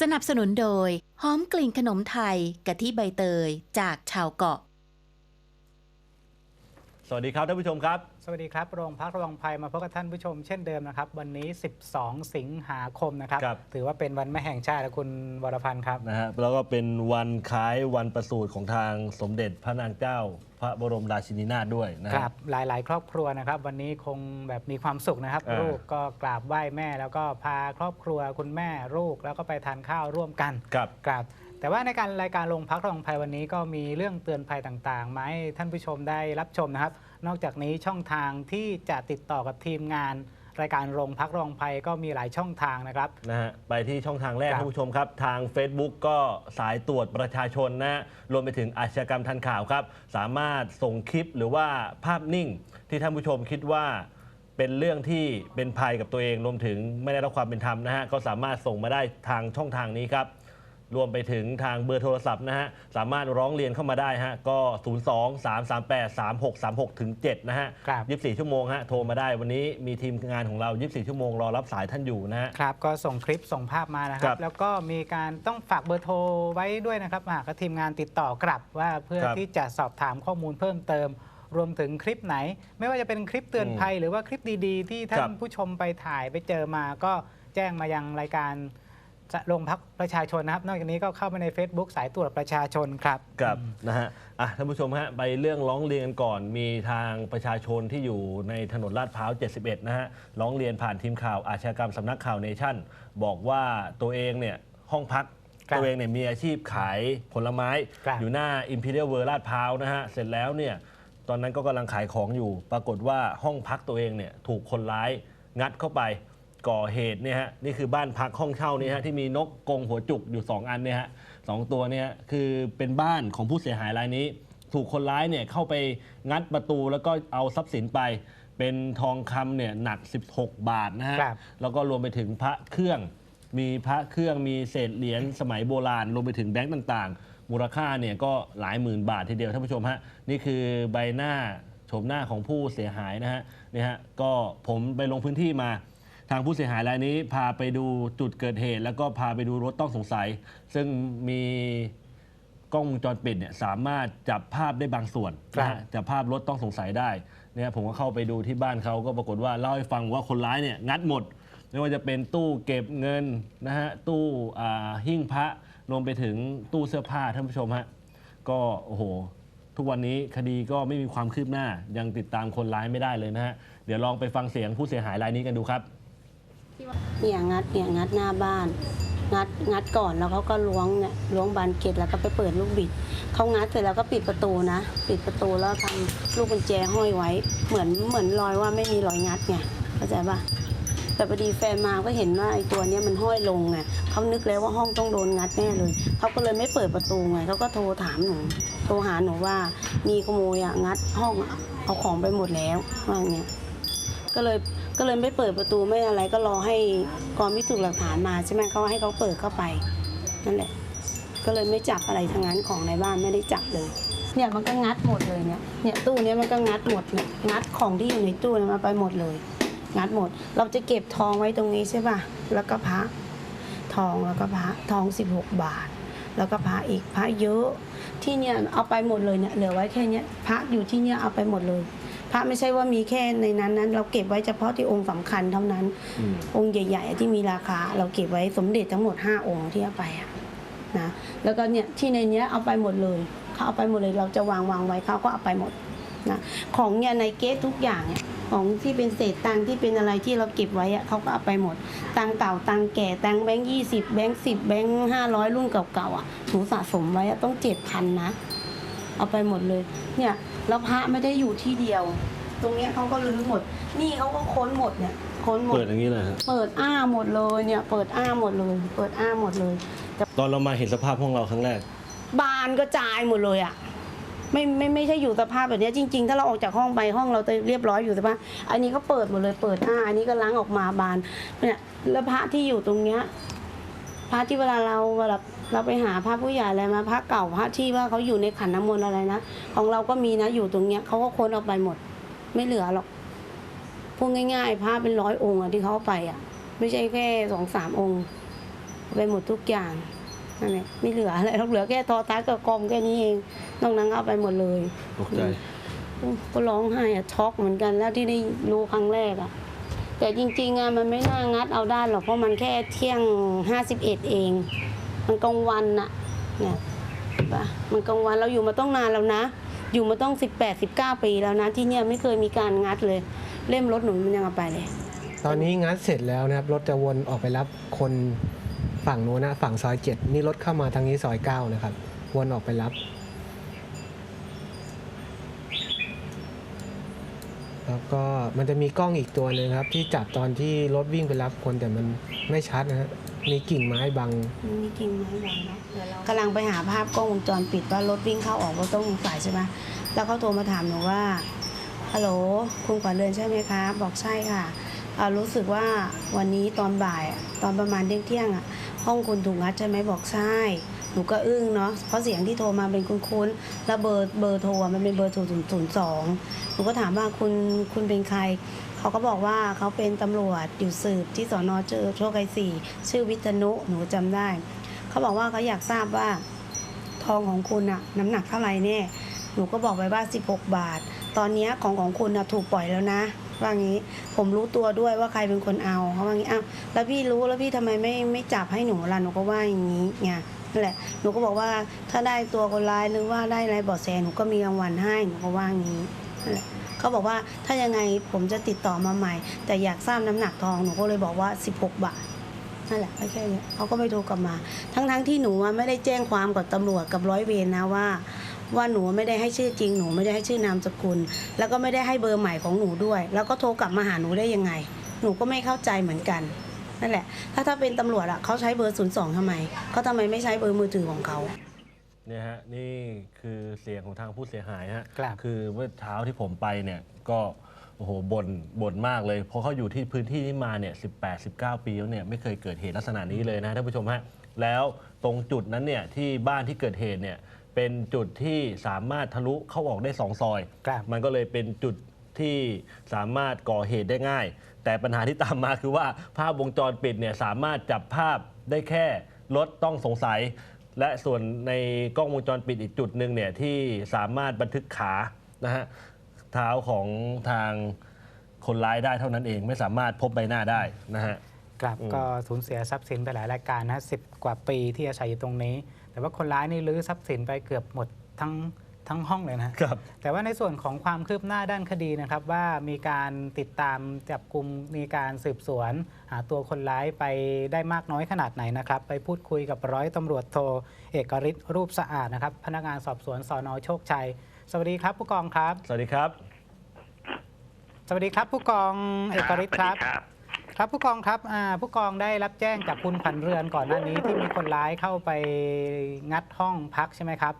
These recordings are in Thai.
สนับสนุนโดยหอมกลิ่นขนมไทยกะทิใบเตยจากชาวเกาะ สวัสดีครับท่านผู้ชมครับ สวัสดีครับ โรงพักระวังภัยมาพบกับท่านผู้ชมเช่นเดิมนะครับ วันนี้ 12 สิงหาคมนะครับ ครับ ถือว่าเป็นวันแม่แห่งชาตินะคุณวรพันธ์ครับ นะฮะแล้วก็เป็นวันคล้ายวันประสูติของทางสมเด็จพระนางเจ้า พระบรมราชินีนาถด้วยนะคฮะ รับ หลาย ๆ ครอบครัวนะครับ วันนี้คงแบบมีความสุขนะครับอ่าลูกก็กราบไหว้แม่ แล้วก็พาครอบครัวคุณแม่ลูกแล้วก็ไปทานข้าวร่วมกันกับ ครับ แต่ว่าในการรายการลงพักระวังภัยวันนี้ก็มีเรื่องเตือนภัยต่างๆมาให้ท่านผู้ชมได้รับชมนะครับ นอกจากนี้ช่องทางที่จะติดต่อกับทีมงาน รายการโรงพักระวังภัยก็มีหลายช่องทางนะครับ นะฮะไปที่ช่องทางแรกครับ ท่านผู้ชมครับ ทาง Facebook ก็สายตรวจประชาชนนะฮะรวมไปถึงอาชญากรรมทันข่าวครับ สามารถส่งคลิปหรือว่าภาพนิ่งที่ท่านผู้ชมคิดว่าเป็นเรื่องที่เป็นภัยกับตัวเองรวมถึงไม่ได้รับความเป็นธรรมนะฮะก็สามารถส่งมาได้ทางช่องทางนี้ครับ รวมไปถึงทางเบอร์โทรศัพท์นะฮะ สามารถร้องเรียนเข้ามาได้ฮะ ก็ 0 2 3 3 8 3 6 3 6ถึง7นะฮะ ครับ 24 ชั่วโมงฮะ โทรมาได้วันนี้มีทีมงานของเรา 24 ชั่วโมงรอรับสายท่านอยู่นะฮะ ครับ ก็ส่งคลิปส่งภาพมานะคครัรับ บ แล้วก็มีการต้องฝากเบอร์โทรไว้ด้วยนะครับหากทีมงานติดต่อกลับว่าเพื่อครับที่จะสอบถามข้อมูลเพิ่มเติม รวมถึงคลิปไหน ไม่ว่าจะเป็นคลิปเตือนภัย หรือว่าคลิปดีๆ ที่ท่าครันบผู้ชมไปถ่ายไปเจอมาก็แจ้งมายังรายการ โรงพักประชาชนนะครับ นอกจากนี้ก็เข้ามาใน Facebook สายตรวจประชาชนครับกับนะฮะอะท่านผู้ชมฮะไปเรื่องร้องเรียนกันก่อนมีทางประชาชนที่อยู่ในถนนลาดพร้าว 71 นะฮะร้องเรียนผ่านทีมข่าวอาชญากรรมสำนักข่าวเนชั่น บอกว่าตัวเองเนี่ยห้องพักครับตัวเองเนี่ยมีอาชีพขายผลไม้ครับอยู่หน้า Imperial World ลาดพร้าวนะฮะเสร็จแล้วเนี่ยตอนนั้นก็กำลังขายของอยู่ ปรากฏว่าห้องพักตัวเองเนี่ยถูกคนร้ายงัดเข้าไป ก่อเหตุเนี่ยฮะนี่คือบ้านพักห้องเช่าเนี่ยฮะที่มีนกกรงหัวจุกอยู่ 2 อันเนี่ยฮะสองตัวเนี่ยคือเป็นบ้านของผู้เสียหายรายนี้ ถูกคนร้ายเนี่ยเข้าไปงัดประตูแล้วก็เอาทรัพย์สินไป เป็นทองคำเนี่ยหนัก 16 บาทนะฮะครับ แล้วก็รวมไปถึงพระเครื่อง มีพระเครื่องมีเศษเหรียญสมัยโบราณรวมไปถึงแบงก์ต่างๆ มูลค่าเนี่ยก็หลายหมื่นบาททีเดียวท่านผู้ชมฮะนี่คือใบหน้าโฉมหน้าของผู้เสียหายนะฮะนี่ฮะก็ผมไปลงพื้นที่มา ทางผู้เสียหายรายนี้พาไปดูจุดเกิดเหตุ แล้วก็พาไปดูรถต้องสงสัย ซึ่งมีกล้องวงจรปิดเนี่ยสามารถจับภาพได้บางส่วนนะครัฮะบจับภาพรถต้องสงสัยได้เนี่ยผมก็เข้าไปดูที่บ้านเขาก็ปรากฏว่าเล่าให้ฟังว่าคนร้ายเนี่ยงัดหมด ไม่ว่าจะเป็นตู้เก็บเงินนะฮะตู้อ่าหิ้งพระรวมไปถึงตู้เสื้อผ้าท่านผู้ชมฮะก็โอ้โห ทุกวันนี้คดีก็ไม่มีความคืบหน้ายังติดตามคนร้ายไม่ได้เลยนะฮะเดี๋ยวลองไปฟังเสียงผู้เสียหายรายนี้กันดูครับ เนี่ยงัดเนี่ยงัดหน้าบ้าน งัดงัดก่อนแล้วเขาก็ล้วงเนี่ยล้วงบานเกล็ดแล้วก็ไปเปิดลูกบิดเขางัดเสร็จแล้วก็ปิดประตูนะ ปิดประตูแล้วทำลูกกุญแจห้อยไว้ เหมือนเหมือนรอยว่าไม่มีรอยงัดไงเข้าใจปะแต่พอดีแฟนมาก็เห็นว่าไอ้ตัวเนี้ยมันห้อยลงไงเขานึกแล้วว่าห้องต้องโดนงัดแน่เลยเขาก็เลยไม่เปิดประตูไงเขาก็โทรถามหนูโทรหาหนูว่ามีขโมยอะงัดห้องเอาของไปหมดแล้วว่าอย่างเงี้ยก็เลย ก็เลยไม่เปิดประตูไม่อะไรก็รอให้กองพิสูจน์หลักฐานมาใช่ไหมเขาให้เขาเปิดเข้าไปนั่นแหละ ก็เลยไม่จับอะไรทั้งนั้นของในบ้านไม่ได้จับเลย เนี่ยมันก็งัดหมดเลยเนี่ยเนี่ยตู้เนี้ยมันก็งัดหมดเนี่ยงัดของที่อยู่ในตู้เนี่ยมาไปหมดเลย งัดหมด เราจะเก็บทองไว้ตรงนี้ใช่ป่ะแล้วก็พระทองแล้วก็พระทอง 16 บาท แล้วก็พระอีกพระเยอะที่เนี่ยเอาไปหมดเลยเนี่ยเหลือไว้แค่เนี้ยพระอยู่ที่เนี่ยเอาไปหมดเลย พระไม่ใช่ว่ามีแค่ในนั้นนั้น เราเก็บไว้เฉพาะที่องค์สำคัญเท่านั้นอืมองค์ใหญ่ ๆ ที่มีราคา เราเก็บไว้สมเด็จทั้งหมด 5 องค์ที่เอาไปอะนะแล้วก็เนี่ยที่ในเนี้ยเอาไปหมดเลยเขาเอาไปหมดเลยเราจะวางวางไว้เขาก็เอาไปหมดนะของเนี่ยในเก๊ทุกอย่างเนี่ยของที่เป็นเศษตังค์ที่เป็นอะไรที่เราเก็บไว้อะเขาก็เอาไปหมด ตังค์เก่าตังค์แก่ตังค์แบงค์ยี่สิบแบงค์สิบแบงค์ห้าร้อยรุ่นเก่าๆอะหนูสะสมไว้อะต้องเจ็ดพันนะ เอาไปหมดเลย เนี่ย แล้วพระไม่ได้อยู่ที่เดียว ตรงเนี้ยเขาก็รื้อหมด นี่เขาก็ค้นหมดเนี่ยค้นหมด เปิดอย่างนี้เลยฮะเปิดอ้าหมดเลยเนี่ย เปิดอ้าหมดเลย เปิดอ้าหมดเลยตอนเรามาเห็นสภาพห้องเราครั้งแรก บานก็จายหมดเลยอะไม่ไม่ไม่ใช่อยู่สภาพแบบเนี้ยจริง ๆ ถ้าเราออกจากห้องไปห้องเราจะเรียบร้อยอยู่สภาพอันนี้ก็เปิดหมดเลยเปิดอ้าอันนี้ก็ล้างออกมาบานเนี่ยแล้วพระที่อยู่ตรงเนี้ย พระที่เวลาเราเวลาเราไปหาพระผู้ใหญ่อะไรมาพระเก่าพระที่ว่าเขาอยู่ในขันน้ำมนต์อะไรนะของเราก็มีนะอยู่ตรงเนี้ยเขาก็ค้นออกไปหมด ไม่เหลือหรอกพูดง่ายๆพระเป็นร้อยองค์อะที่เขาเอาไปอะไม่ใช่แค่สองสามองค์ไปหมดทุกอย่างนั่นแหละไม่เหลืออะไรหรอกเหลือแค่โทอทัศน์กับกลมแค่นี้เองนอกนั้นเอาไปหมดเลยตกใจก็ร้องไห้อะช็อกเหมือนกันแล้วที่ได้รู้ครั้งแรกอะ แต่จริงๆอะมันไม่น่างัดเอาได้หรอกเพราะมันแค่เที่ยงห้าสิบเอ็ดเอง มันกลางวันน่ะเนี่ยปะมันกลางวันเราอยู่มาต้องนานแล้วนะ อยู่มาต้องสิบแปดสิบเก้าปีแล้วนะที่เนี่ยไม่เคยมีการงัดเลย เล่มรถหนูมันยังเอาไปเลย ตอนนี้งัดเสร็จแล้วนะครับรถจะวนออกไปรับคนฝั่งนู้นนะฝั่งซอยเจ็ดนี่รถเข้ามาทางนี้ซอยเก้านะครับวนออกไปรับ แล้วก็มันจะมีกล้องอีกตัวหนึงครับ ที่จับตอนที่รถวิ่งไปรับคนแต่มันไม่ชัดนะฮะมีกิ่งไม้บัง มีกิ่งไม้บังเนาะกำลังไปหาภาพกล้องวงจรปิดว่ารถวิ่งเข้าออกรถต้องสงสัยใช่ไหมแล้วเขาโทรมาถามหนูว่าฮัลโหลคุณขวัญเรือนใช่ไหมคะบอกใช่ค่ะอ่ารู้สึกว่าวันนี้ตอนบ่ายอะตอนประมาณเที่ยงเที่ยงๆอะห้องคุณถูกงัดใช่ไหมบอกใช่หนูก็อึ้งเนาะเพราะเสียงที่โทรมาเป็นคุ้นๆแล้วเบอร์เบอร์โทรอะมันเป็นเบอร์ศูนย์ศูนย์สองห นูก็ถามว่าคุณคุณเป็นใคร เขาก็บอกว่าเขาเป็นตำรวจอยู่สืบที่สอนอเจอโชคชัยสี่ชื่อวิษณุหนูจำได้ เขาบอกว่าเขาอยากทราบว่าทองของคุณอะน้ำหนักเท่าไหร่แน่หนูก็บอกไปว่า 16 บาท ตอนนี้ของของคุณนะถูกปล่อยแล้วนะว่างี้ผมรู้ตัวด้วยว่าใครเป็นคนเอาเขาว่างี้อ้าวแล้วพี่รู้แล้วพี่ทำไมไม่ไม่จับให้หนูล่ะหนูก็ว่าอย่างนี้ไงนั่นแหละหนูก็บอกว่าถ้าได้ตัวคนร้ายหรือว่าได้อะไรเบาะแสหนูก็มีรางวัลให้หนูก็ว่าอย่างนี้ เขาบอกว่าถ้ายังไงผมจะติดต่อมาใหม่ แต่อยากทราบน้ำหนักทองหนูก็เลยบอกว่า 16 บาทนั่นแหละไม่แค่นี้เขาก็ไม่โทรกลับมา ทั้งๆที่หนูไม่ได้แจ้งความกับตำรวจกับร้อยเวรนะว่า ว่าหนูไม่ได้ให้ชื่อจริงหนูไม่ได้ให้ชื่อนามสกุล แล้วก็ไม่ได้ให้เบอร์ใหม่ของหนูด้วย แล้วก็โทรกลับมาหาหนูได้ยังไง หนูก็ไม่เข้าใจเหมือนกันนั่นแหละ ถ้าถ้าเป็นตำรวจอะเขาใช้เบอร์ 02ทำไมเขาทำไมไม่ใช้เบอร์มือถือของเขา เนี่ยฮะนี่คือเสียงของทางผู้เสียหายฮะครับคือเมื่อเช้าที่ผมไปเนี่ยก็โอ้โหบ่นบ่นมากเลยเพราะเขาอยู่ที่พื้นที่นี้มาเนี่ย18 19 ปีแล้วเนี่ยไม่เคยเกิดเหตุลักษณะนี้เลยนะท่านผู้ชมฮะแล้วตรงจุดนั้นเนี่ยที่บ้านที่เกิดเหตุเนี่ยเป็นจุดที่สามารถทะลุเข้าออกได้สองซอย ครับ มันก็เลยเป็นจุดที่สามารถก่อเหตุได้ง่าย แต่ปัญหาที่ตามมาคือว่าภาพวงจรปิดเนี่ยสามารถจับภาพได้แค่รถต้องสงสัย และส่วนในกล้องวงจรปิดอีกจุดหนึ่งเนี่ยที่สามารถบันทึกขานะฮะเท้าของทางคนร้ายได้เท่านั้นเองไม่สามารถพบใบหน้าได้นะฮะ ครับอืม ก็สูญเสียทรัพย์สินไปหลายรายการนะสิบกว่าปีที่อาศัยอยู่ตรงนี้ แต่ว่าคนร้ายนี่รื้อทรัพย์สินไปเกือบหมดทั้ง ทั้งห้องเลยนะครับ แต่ว่าในส่วนของความคืบหน้าด้านคดีนะครับ ว่ามีการติดตามจับกลุ่มมีการสืบสวน หาตัวคนร้ายไปได้มากน้อยขนาดไหนนะครับ ไปพูดคุยกับร้อยตำรวจโทเอกฤทธิ์รูปสะอาดนะครับ พนักงานสอบสวนสอนอโชคชัย สวัสดีครับผู้กองครับ สวัสดีครับ สวัสดีครับผู้กองเอกฤทธิ์ครับสวัสดีครับครับผู้กองครับอ่าผู้กองได้รับแจ้งจากคุณขวัญเรือนก่อนหน้านี้ที่มีคนร้ายเข้าไปงัดห้องพักใช่ไหมครับ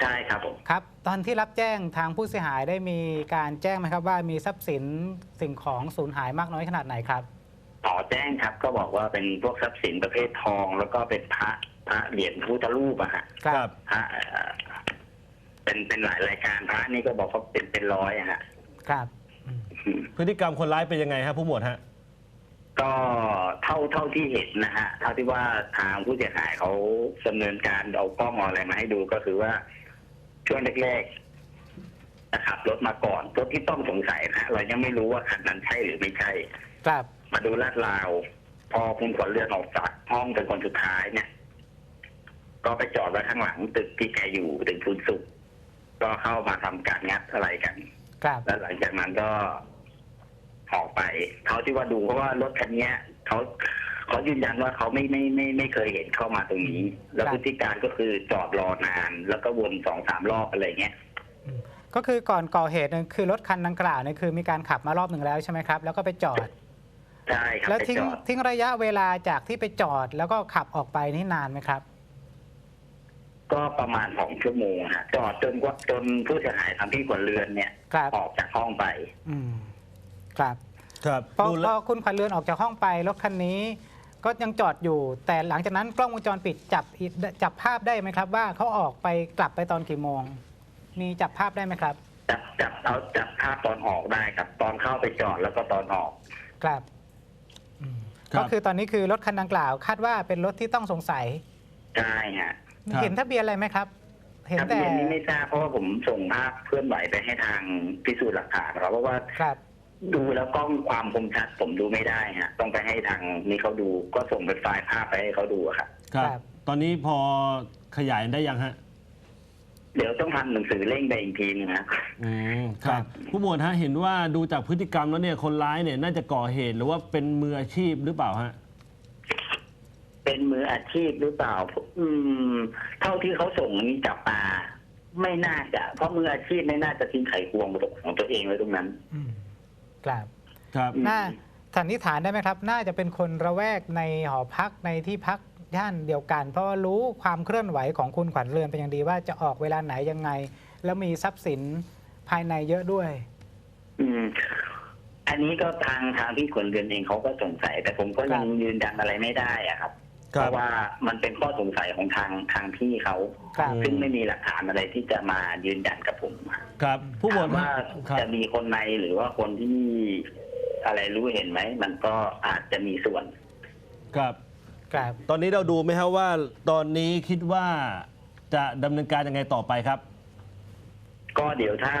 ใช่ครับผม ครับ ตอนที่รับแจ้งทางผู้เสียหายได้มีการแจ้งไหมครับว่ามีทรัพย์สินสิ่งของสูญหายมากน้อยขนาดไหนครับต่อแจ้งครับก็บอกว่าเป็นพวกทรัพย์สินประเภททอง แล้วก็เป็นพระพระเหรียญพระพุทธรูปอะฮะครับพระเอ่อเป็นเป็นหลายรายการพระนี่ก็บอกว่าเป็นเป็นร้อยอะฮะ ครับอืมอืมพฤติกรรมคนร้ายเป็นยังไงฮะผู้หมวดฮะ ก็เท่าเท่าที่เห็นนะฮะเท่าที่ว่าทางผู้เสียหายเขาดำเนินการเอากล้องเอาอะไรมาให้ดูก็คือว่า ช่วงแรกๆจะขับรถมาก่อนรถที่ต้องสงสัยนะฮะเรายังไม่รู้ว่าคันนั้นใช่หรือไม่ใช่ ครับ มาดูลาดราว พอคุณขวัญเรือนออกจากห้องเป็นคนสุดท้ายเนี่ย ก็ไปจอดไว้ข้างหลังตึกที่แกอยู่ตึกทุนสุข ก็เข้ามาทำการงัดอะไรกัน ครับ แล้วหลังจากนั้นก็ออกไป เขาที่ว่าดูเพราะว่ารถคันเนี้ยเขา เขายืนยันว่าเขาไม่ไม่ไม่ไม่เคยเห็นเข้ามาตรงนี้ แล้วพฤติการก็คือจอดรอนาน แล้วก็วนสองสามรอบอะไรเงี้ยก็คือก่อนก่อเหตุเนี่ยคือรถคันดังกล่าวเนี่ยคือมีการขับมารอบหนึ่งแล้วใช่ไหมครับ แล้วก็ไปจอด ใช่ครับแล้วไปทิ้งจอดทิ้งระยะเวลาจากที่ไปจอดแล้วก็ขับออกไปนี่นานไหมครับ ก็ประมาณสองชั่วโมงฮะจอดจนกว่าจนผู้เสียหายทางพี่ขวัญเรือนเนี่ยครับ ออกจากห้องไป อืม ครับครับพอดูพแล้อวคุณขวัญเรือนออกจากห้องไปรถคันนี้ ก็ยังจอดอยู่ แต่หลังจากนั้นกล้องวงจรปิดจับอีกจับภาพได้ไหมครับ ว่าเขาออกไปกลับไปตอนกี่โมง มีจับภาพได้ไหมครับ จับจับเอาจับภาพตอนออกได้ครับ ตอนเข้าไปจอดแล้วก็ตอนออก ครับอืมครับก็คือตอนนี้คือรถคันดังกล่าว คาดว่าเป็นรถที่ต้องสงสัยใช่ฮะครับเห็นทะเบียนอะไรไหมครับเห็นทะแต่เบียนนี้ไม่ทราบเพราะว่าผมส่งภาพเคลื่อนไหวไปให้ทางพิสูจน์หลักฐานครับเพราะว่าครับ ดูแล้วกล้องความคมชัดผมดูไม่ได้ฮะต้องไปให้ทางนี้เขาดูก็ส่งเป็นไฟล์ภาพไปให้เขาดูอะครับครับครับตอนนี้พอขยายได้ยังฮะเดี๋ยวต้องทำหนังสือเร่งไปอีกทีนึงนะอืมครับ ผู้หมวดฮะเห็นว่าดูจากพฤติกรรมแล้วเนี่ยคนร้ายเนี่ยน่าจะก่อเหตุหรือว่าเป็นมืออาชีพหรือเปล่าฮะ เป็นมืออาชีพหรือเปล่า อืม เท่าที่เขาส่งนี้จับปลาไม่น่าจะ เพราะมืออาชีพไม่น่าจะทิ้งไขควงของตัวเองไว้ตรงนั้น อืม ครับครับอืมน่าสันนิษฐานได้ไหมครับ น่าจะเป็นคนระแวกในหอพักในที่พักย่านเดียวกัน เพราะว่ารู้ความเคลื่อนไหวของคุณขวัญเรือนเป็นอย่างดีว่าจะออกเวลาไหนยังไง แล้วมีทรัพย์สินภายในเยอะด้วย อืม อันนี้ก็ทางทางพี่ขนเรือนเองเขาก็สงสัย แต่ผมก็ยังครับยืนยันอะไรไม่ได้อะครับครั เพบราะว่ามันเป็นข้อสงสัยของทางทางพี่เขาครับอืมซึ่งไม่มีหลักฐานอะไรที่จะมายืนยันกับผมครับ ผู้หมวถาดมว่าครับ จะมีคนในหรือว่าคนที่อะไรรู้เห็นไหมมันก็อาจจะมีส่วน ครับ ครับ ตอนนี้เราดูไหมครับว่า ตอนนี้คิดว่าจะดำเนินการยังไงต่อไปครับ ก็เดี๋ยวถ้า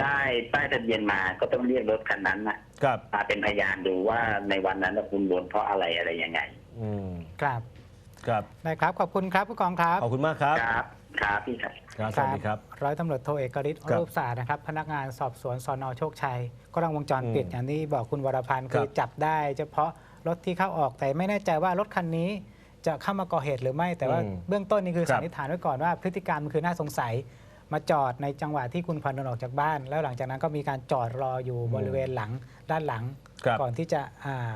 ได้ป้ายทะเบียนมาก็ต้องเรียกรถคันนั้นนะครับ มาเป็นพยานดูว่าในวันนั้นน่ะคุณโดนเพราะอะไรอะไรยังไง อืมครับครับได้ครับ ขอบคุณครับผู้กองครับ ขอบคุณมากครับครับครับพี่ครับ ครับสวัสดีครับ ร้อยตำรวจโทเอกฤทธิ์ครับรูปศาสตร์นะครับ พนักงานสอบสวนสอนอโชคชัยกล้องวงจรปิดอืมอย่างที่บอกคุณวรพันธ์ครัคืบอจับได้ เฉพาะรถที่เข้าออกแต่ไม่แน่ใจว่ารถคันนี้จะเข้ามาก่อเหตุหรือไม่แต่ว่าอืมเบื้องต้นนี่คือครับสันนิษฐานไว้ก่อนว่าพฤติกรรมคือน่าสงสัยมาจอดในจังหวะที่คุณขวัญเดินออกจากบ้าน แล้วหลังจากนั้นก็มีการจอดรออยู่บริเวณหลังด้านหลังครับก่อนที่จะอ่า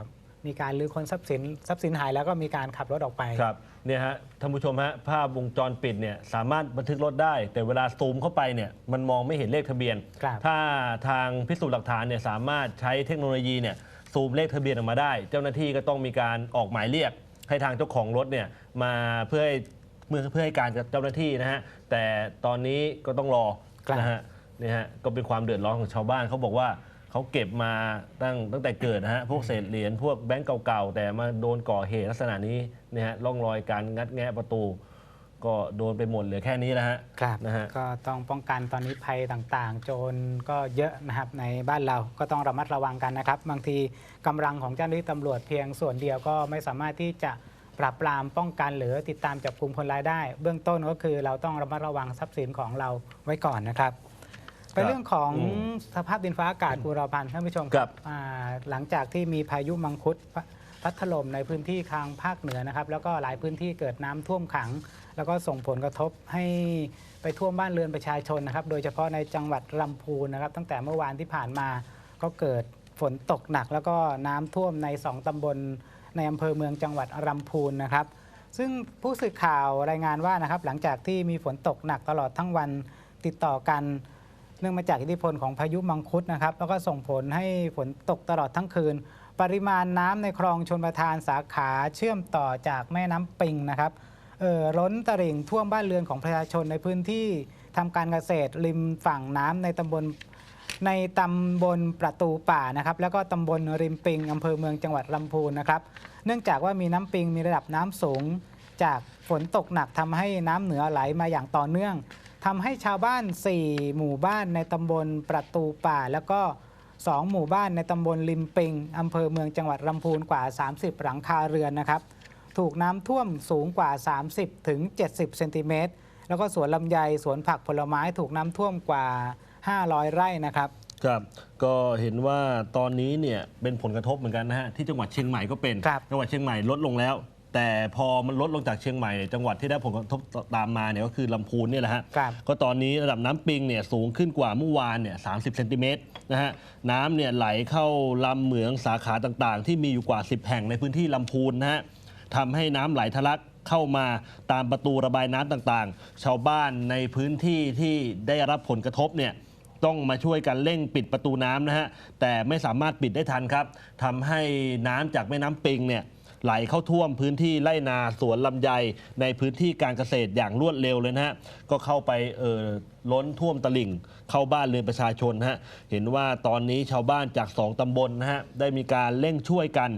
มีการลื้อค้นทรัพย์สินทรัพย์สินหายแล้วก็มีการขับรถออกไป ครับเนี่ยฮะท่านผู้ชมฮะภาพวงจรปิดเนี่ยสามารถบันทึกรถได้ แต่เวลาซูมเข้าไปเนี่ยมันมองไม่เห็นเลขทะเบียน ครับ ถ้าทางพิสูจน์หลักฐานเนี่ยสามารถใช้เทคโนโลยีเนี่ยซูมเลขทะเบียนออกมาได้ เจ้าหน้าที่ก็ต้องมีการออกหมายเรียก ให้ทางเจ้าของรถเนี่ยมาเพื่อให้เมื่อเพื่อให้การกับเจ้าหน้าที่นะฮะแต่ตอนนี้ก็ต้องรอครับ นะฮะเนี่ยฮะก็เป็นความเดือดร้อนของชาวบ้านเขาบอกว่า เขาเก็บมาตั้งตั้งแต่เกิดนะฮะพวกเศษเหรียญพวกแบงก์เก่าๆ แต่มาโดนก่อเหตุลักษณะนี้เนี่ยฮะร่องรอยการงัดแงะประตู ก็โดนไปหมดเหลือแค่นี้แล้วฮะครับนะฮะ ก็ต้องป้องกันตอนนี้ภัยต่างๆ โจรก็เยอะนะครับในบ้านเราก็ต้องระมัดระวังกันนะครับ บางทีกำลังของเจ้าหน้าที่ตำรวจเพียงส่วนเดียวก็ไม่สามารถที่จะปราบปรามป้องกันหรือติดตามจับกลุ่มคนร้ายได้ เบื้องต้นก็คือเราต้องระมัดระวังทรัพย์สินของเราไว้ก่อนนะครับ เป็นเรื่องของอืมสภาพดินฟ้าอากาศคุณรพันธ์ท่านผู้ชมครับอ่าหลังจากที่มีพายุมังคุดพัดถล่มในพื้นที่ทางภาคเหนือนะครับ แล้วก็หลายพื้นที่เกิดน้ำท่วมขัง แล้วก็ส่งผลกระทบให้ไปท่วมบ้านเรือนประชาชนนะครับ โดยเฉพาะในจังหวัดลำพูนนะครับ ตั้งแต่เมื่อวานที่ผ่านมาก็เกิดฝนตกหนัก แล้วก็น้ำท่วมใน2ตำบลในอำเภอเมืองจังหวัดลำพูนนะครับ ซึ่งผู้สื่อข่าวรายงานว่านะครับหลังจากที่มีฝนตกหนักตลอดทั้งวันติดต่อกัน เนื่องมาจากอิทธิพลของพายุมังคุดนะครับ แล้วก็ส่งผลให้ฝนตกตลอดทั้งคืน ปริมาณน้ำในคลองชนประทานสาขาเชื่อมต่อจากแม่น้ำปิงนะครับเอ่อล้นตลิ่งท่วมบ้านเรือนของประชาชนในพื้นที่ทำการเกษตรริมฝั่งน้ำในตำบลในตำบลประตูป่านะครับ แล้วก็ตำบลริมปิงอำเภอเมืองจังหวัดลำพูนนะครับ เนื่องจากว่ามีน้ำปิงมีระดับน้ำสูง จากฝนตกหนักทำให้น้ำเหนือไหลมาอย่างต่อเนื่อง ทำให้ชาวบ้าน 4 หมู่บ้านในตำบลประตูป่า แล้วก็ 2 หมู่บ้านในตำบลริมปิงอำเภอเมืองจังหวัดลำพูนกว่า 30 หลังคาเรือนนะครับ ถูกน้ำท่วมสูงกว่า 30ถึง70เซนติเมตรแล้วก็สวนลำไยสวนผักผลไม้ถูกน้ำท่วมกว่า 500 ไร่นะครับครับก็เห็นว่าตอนนี้เนี่ยเป็นผลกระทบเหมือนกันนะฮะที่จังหวัดเชียงใหม่ก็เป็นครับจังหวัดเชียงใหม่ลดลงแล้ว แต่พอมันลดลงจากเชียงใหม่เนี่ยจังหวัดที่ได้ผลกระทบตามมาเนี่ยก็คือลำพูนเนี่ยแหละฮะ ครับ ก็ตอนนี้ระดับน้ำปิงเนี่ยสูงขึ้นกว่าเมื่อวานเนี่ยสาเซนติเมตรนะฮะ น้ำเนี่ยไหลเข้าลำเหมืองสาขาต่างๆ ที่มีอยู่กว่า 10 แห่งในพื้นที่ลำพูนนะฮะทำให้น้ำไหลทะลักเข้ามาตามประตูระบายน้ำต่างๆ ชาวบ้านในพื้นที่ที่ได้รับผลกระทบเนี่ยต้องมาช่วยกันเร่งปิดประตูน้ำนะฮะแต่ไม่สามารถปิดได้ทันครับทำให้น้ำจากแม่น้ำปิงเนี่ย ไหลเข้าท่วมพื้นที่ไร่นาสวนลำไยในพื้นที่การเกษตรอย่างรวดเร็วเลยนะฮะก็เข้าไปเอ่อล้นท่วมตลิ่ง เข้าบ้านเรือนประชาชนนะฮะเห็นว่าตอนนี้ชาวบ้านจากสองตำบลนะฮะได้มีการเร่งช่วยกัน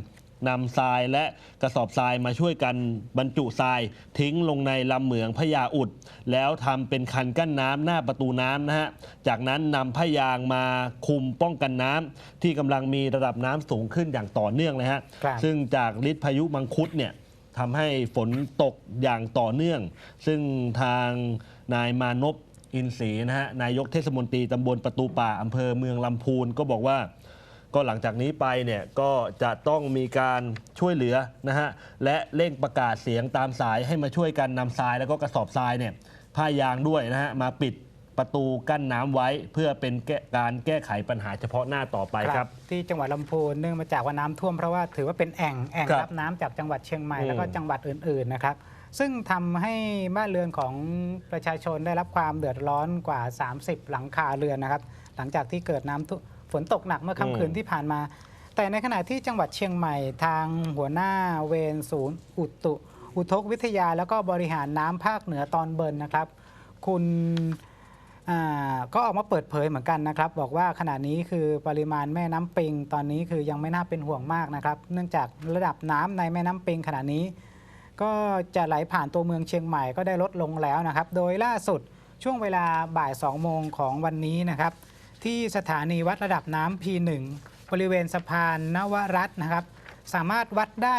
นำทรายและกระสอบทรายมาช่วยกันบรรจุทราย ทิ้งลงในลำเหมืองพญาอุด แล้วทำเป็นคันกั้นน้ำหน้าประตูน้ำนะฮะจากนั้นนำผ้ายางมาคุมป้องกันน้ำที่กำลังมีระดับน้ำสูงขึ้นอย่างต่อเนื่องเลยฮะครับซึ่งจากฤทธิพายุมังคุดเนี่ยทำให้ฝนตกอย่างต่อเนื่อง ซึ่งทางนายมานพอินทรีนะฮะนายกเทศมนตรีตำบลประตูป่าอำเภอเมืองลำพูนก็บอกว่า ก็หลังจากนี้ไปเนี่ยก็จะต้องมีการช่วยเหลือนะฮะและเร่งประกาศเสียงตามสายให้มาช่วยกันนำทรายแล้วก็กระสอบทรายเนี่ยผ้ายางด้วยนะฮะมาปิดประตูกั้นน้ำไว้เพื่อเป็นแก้การแก้ไขปัญหาเฉพาะหน้าต่อไปครับ ที่จังหวัดลำพูนเนื่องมาจากว่าน้ำท่วมเพราะว่าถือว่าเป็นแอ่งแอ่งครับรับน้ำจากจังหวัดเชียงใหม่อืม แล้วก็จังหวัดอื่นๆนะครับ ซึ่งทำให้บ้านเรือนของประชาชนได้รับความเดือดร้อนกว่า 30 หลังคาเรือนนะครับ หลังจากที่เกิดน้ำท่วม ฝนตกหนักเมื่อค่ำคืนที่ผ่านมา แต่ในขณะที่จังหวัดเชียงใหม่ทางหัวหน้าเวรศูนย์อุตุอุทกวิทยาแล้วก็บริหารน้ำภาคเหนือตอนบนนะครับ คุณอ่าก็ออกมาเปิดเผยเหมือนกันนะครับ บอกว่าขณะนี้คือปริมาณแม่น้ำปิง ตอนนี้คือยังไม่น่าเป็นห่วงมากนะครับ เนื่องจากระดับน้ำในแม่น้ำปิงขณะนี้ ก็จะไหลผ่านตัวเมืองเชียงใหม่ก็ได้ลดลงแล้วนะครับ โดยล่าสุดช่วงเวลาบ่าย2โมงของวันนี้นะครับ ที่สถานีวัดระดับน้ำ P1 บริเวณสะพานนวรัตน์นะครับ สามารถวัดได้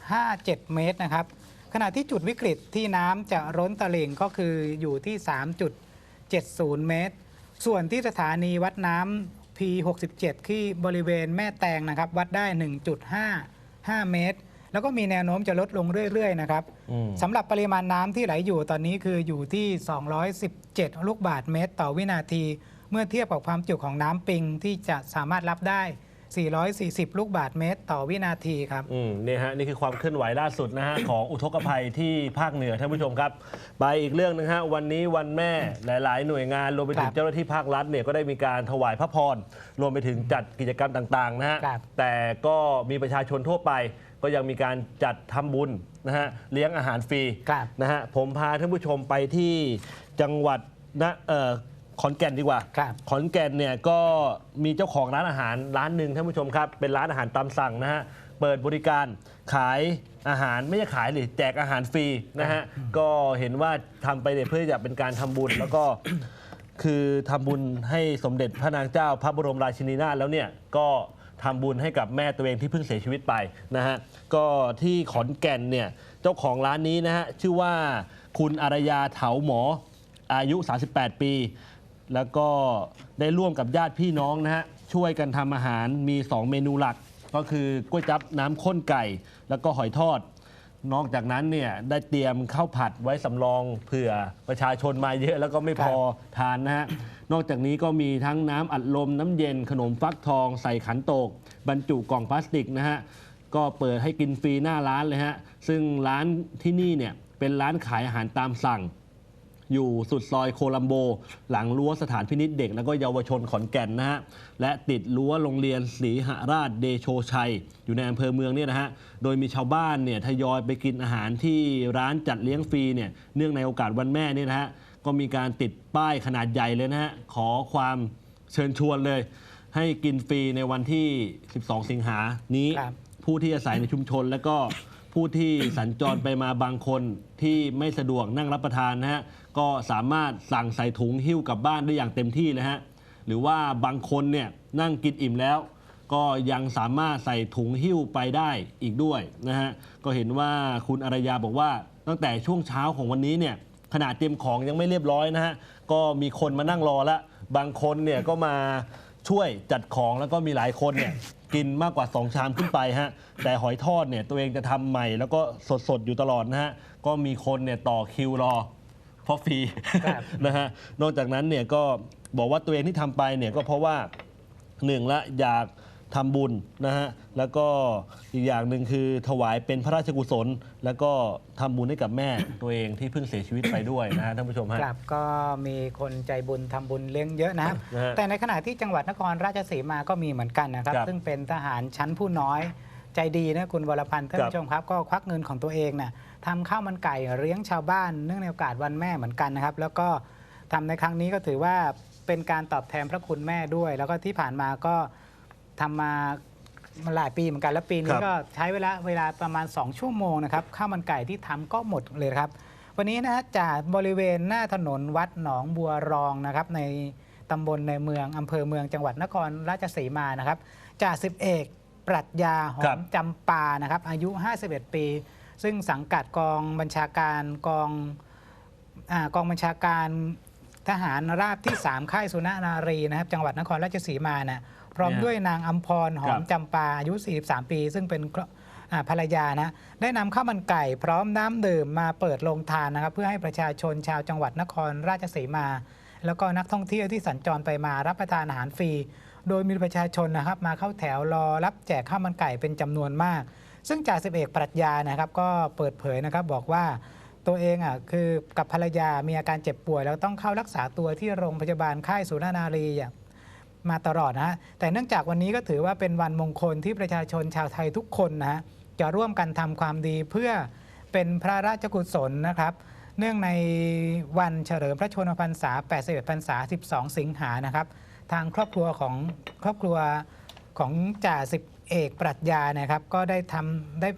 2.57 เมตรนะครับ ขณะที่จุดวิกฤตที่น้ำจะร้นตลิ่งก็คืออยู่ที่ 3.70 เมตร ส่วนที่สถานีวัดน้ำ P67 ที่บริเวณแม่แตงนะครับ วัดได้ 1.55 เมตร แล้วก็มีแนวโน้มจะลดลงเรื่อย ๆ นะครับอืมสำหรับปริมาณน้ำที่ไหลอยู่ตอนนี้คืออยู่ที่ 217 ลูกบาทเมตร ต่อวินาที เมื่อเทียบกับความจุของน้ำปิงที่จะสามารถรับได้ 440 ลูกบาทเมตรต่อวินาทีครับ อืมนี่ฮะนี่คือความเคลื่อนไหวล่าสุดนะฮะ ของอุทกภัยที่ภาคเหนือท่านผู้ชมครับ ไปอีกเรื่องหนึงฮะวันนี้วันแม่หลาย ๆ หน่วยงานรวมไปถึคงรับเจ้าหน้าที่ภาครัฐเนี่ยก็ได้มีการถวายพระพรรวมไปถึงจัดกิจกรรมต่าง ๆ นะฮะ ครับ แต่ก็มีประชาชนทั่วไป ก็ยังมีการจัดทำบุญนะฮะเลี้ยงอาหารฟรี ครับ นะฮะผมพาท่านผู้ชมไปที่จังหวัดนะเอ่อ ขอนแก่นดีกว่า ครับขอนแก่นเนี่ยก็มีเจ้าของร้านอาหารร้านหนึ่งท่านผู้ชมครับ เป็นร้านอาหารตามสั่งนะฮะ เปิดบริการขายอาหารไม่ใช่ขายหรือแจกอาหารฟรีนะฮะ ก็เห็นว่าทำไปเนี่ยเพื่อจะเป็นการทำบุญ แล้วก็ คือทำบุญให้สมเด็จพระนางเจ้าพระบรมราชินีนาถแล้วเนี่ยก็ทำบุญให้กับแม่ตัวเองที่เพิ่งเสียชีวิตไปนะฮะก็ที่ขอนแก่นเนี่ยเจ้าของร้านนี้นะฮะชื่อว่าคุณอารยาเถาหมออายุ 38 ปี แล้วก็ได้ร่วมกับญาติพี่น้องนะฮะช่วยกันทำอาหารมี 2 เมนูหลัก ก็คือกล้วยจับน้ำข้นไก่ แล้วก็หอยทอด นอกจากนั้นเนี่ยได้เตรียมข้าวผัดไว้สำรองเผื่อประชาชนมาเยอะแล้วก็ไม่พอทานนะฮะนอกจากนี้ก็มีทั้งน้ำอัดลมน้ำเย็นขนมฟักทองใส่ขันโตก บรรจุกล่องพลาสติกนะฮะก็เปิดให้กินฟรีหน้าร้านเลยฮะซึ่งร้านที่นี่เนี่ยเป็นร้านขายอาหารตามสั่ง อยู่สุดซอยโคลัมโบ หลังรั้วสถานพินิษเด็ก และก็เยาวชนขอนแก่นนะฮะและติดรั้วโรงเรียนศรีหราชเดโชชัย อยู่ในอำเภอเมืองเนี่ยนะฮะโดยมีชาวบ้านเนี่ยทยอยไปกินอาหารที่ร้านจัดเลี้ยงฟรีเนี่ยเนื่องในโอกาสวันแม่เนี่ยนะฮะก็มีการติดป้ายขนาดใหญ่เลยนะฮะขอความเชิญชวนเลย ให้กินฟรีในวันที่ 12 สิงหานี้ครับผู้ที่อาศัยในชุมชนแล้วก็ ผู้ที่สัญจรไปมาบางคนที่ไม่สะดวกนั่งรับประทานนะฮะก็สามารถสั่งใส่ถุงหิ้วกลับบ้านได้อย่างเต็มที่เลยฮะหรือว่าบางคนเนี่ยนั่งกินอิ่มแล้ว ก็ยังสามารถใส่ถุงหิ้วไปได้อีกด้วยนะฮะก็เห็นว่าคุณอารยาบอกว่า ตั้งแต่ช่วงเช้าของวันนี้เนี่ยขนาดเตรียมของยังไม่เรียบร้อยนะฮะก็มีคนมานั่งรอแล้วบางคนเนี่ยก็มา ช่วยจัดของแล้วก็มีหลายคนเนี่ย กินมากกว่า 2 ชามขึ้นไปฮะ แต่หอยทอดเนี่ยตัวเองจะทำใหม่แล้วก็สดๆ อยู่ตลอดนะฮะ ก็มีคนเนี่ยต่อคิวรอเพราะฟรีครับ นะฮะ นอกจากนั้นเนี่ยก็บอกว่าตัวเองที่ทำไปเนี่ยก็เพราะว่าหนึ่งละอยาก ทำบุญนะฮะแล้วก็อีกอย่างหนึ่งคือถวายเป็นพระราชกุศล แล้วก็ทำบุญให้กับแม่ ตัวเองที่เพิ่งเสียชีวิตไปด้วยนะฮะท่านผู้ชมฮะ ครับก็มีคนใจบุญทำบุญเลี้ยงเยอะนะครับนะฮะแต่ในขณะที่จังหวัดนครราชสีมาก็มีเหมือนกันนะครับ ครับซึ่งเป็นทหารชั้นผู้น้อยใจดีนะคุณวรพันธ์ท่านครับผู้ชมครับ ก็ควักเงินของตัวเองนะทำข้าวมันไก่เลี้ยงชาวบ้านเนื่องในโอกาสวันแม่เหมือนกันนะครับ แล้วก็ทำในครั้งนี้ก็ถือว่าเป็นการตอบแทนพระคุณแม่ด้วย แล้วก็ที่ผ่านมาก็ ทำมามาหลายปีเหมือนกันแล้วปีคนี้รับก็ใช้เวลาเวลาประมาณ 2 ชั่วโมงนะครับข้าวมันไก่ที่ทำก็หมดเลยครับ วันนี้นะฮะจากบริเวณหน้าถนนวัดหนองบัวรองนะครับ ในตำบลในเมืองอำเภอเมืองจังหวัดนครราชสีมานะครับจ่าสิบเอกปรัชญาหอครัมบจำปานะครับ อายุ 51 ปี ซึ่งสังกัดกองบัญชาการกองอากองบัญชาการทหารราบที่ 3 ค่ายสุนนารีนะครับ จังหวัดนครราชสีมานะ พร้อมเนี่ยด้วยนางอัมพรหอมครับจำปาอายุ 43 ปี ซึ่งเป็นครอ่าภรรยานะได้นำข้าวมันไก่พร้อมน้ำดื่มมาเปิดโรงทานนะครับเพื่อให้ประชาชนชาวจังหวัดนครราชสีมา แล้วก็นักท่องเที่ยวที่สัญจรไปมารับประทานอาหารฟรี โดยมีประชาชนนะครับ มาเข้าแถวรอรับแจกข้าวมันไก่เป็นจำนวนมาก ซึ่งจ่าสิบเอกปรัชญานะครับ ก็เปิดเผยนะครับบอกว่าตัวเองอะคือกับภรรยามีอาการเจ็บป่วยแล้วต้องเข้ารักษาตัวที่โรงพยาบาลค่ายสุนานารีอย่าง มาตลอดนะฮะแต่เนื่องจากวันนี้ก็ถือว่าเป็นวันมงคลที่ประชาชนชาวไทยทุกคนนะฮะจะร่วมกันทำความดีเพื่อเป็นพระราชกุศลนะครับ เนื่องในวันเฉลิมพระชนมพรรษา 81 พรรษา 12 สิงหานะครับ ทางครอบครัวของครอบครัวของจ่าสิบเอกปรัชญานะครับ ก็ได้ทำได้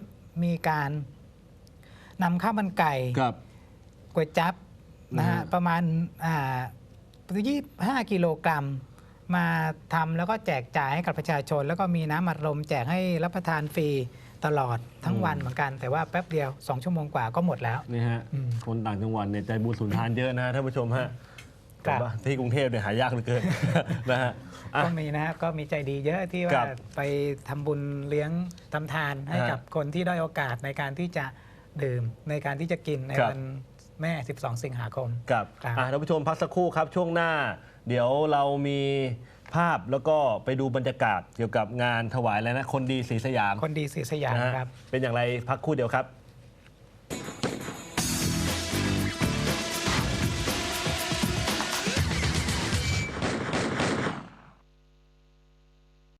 มีการนำข้าวมันไก่ครับก๋วยจั๊บนะฮะอืมประมาณอ่ายี่ห้ากิโลกรัม มาทำแล้วก็แจกจ่ายให้กับประชาชน แล้วก็มีน้ำอัดลมแจกให้รับประทานฟรีตลอดทั้งวันเหมือนกัน แต่ว่าแป๊บเดียว 2 ชั่วโมงกว่าก็หมดแล้วนี่ฮะอืมคนต่างจังหวัดเนี่ยใจบุญสุนทานเยอะนะท่านผู้ชมฮะครับแต่ว่าที่กรุงเทพเนี่ยหายากเหลือเกินนะฮะอะก็มีนะฮะก็มีใจดีเยอะที่คว่ารับไปทำบุญเลี้ยงทำทานให้ฮะกับคนที่ได้อยโอกาสในการที่จะดื่มในการที่จะกินในครับวันแม่ 12 สิงหาคมกับครับอะท่านผู้ชมพักสักครู่ครับช่วงหน้า เดี๋ยวเรามีภาพแล้วก็ไปดูบรรยากาศเกี่ยวกับงานถวายแล้วนะ คนดีศรีสยามคนดีศรีสยามนะฮะครับ เป็นอย่างไรพักครู่เดียวครับ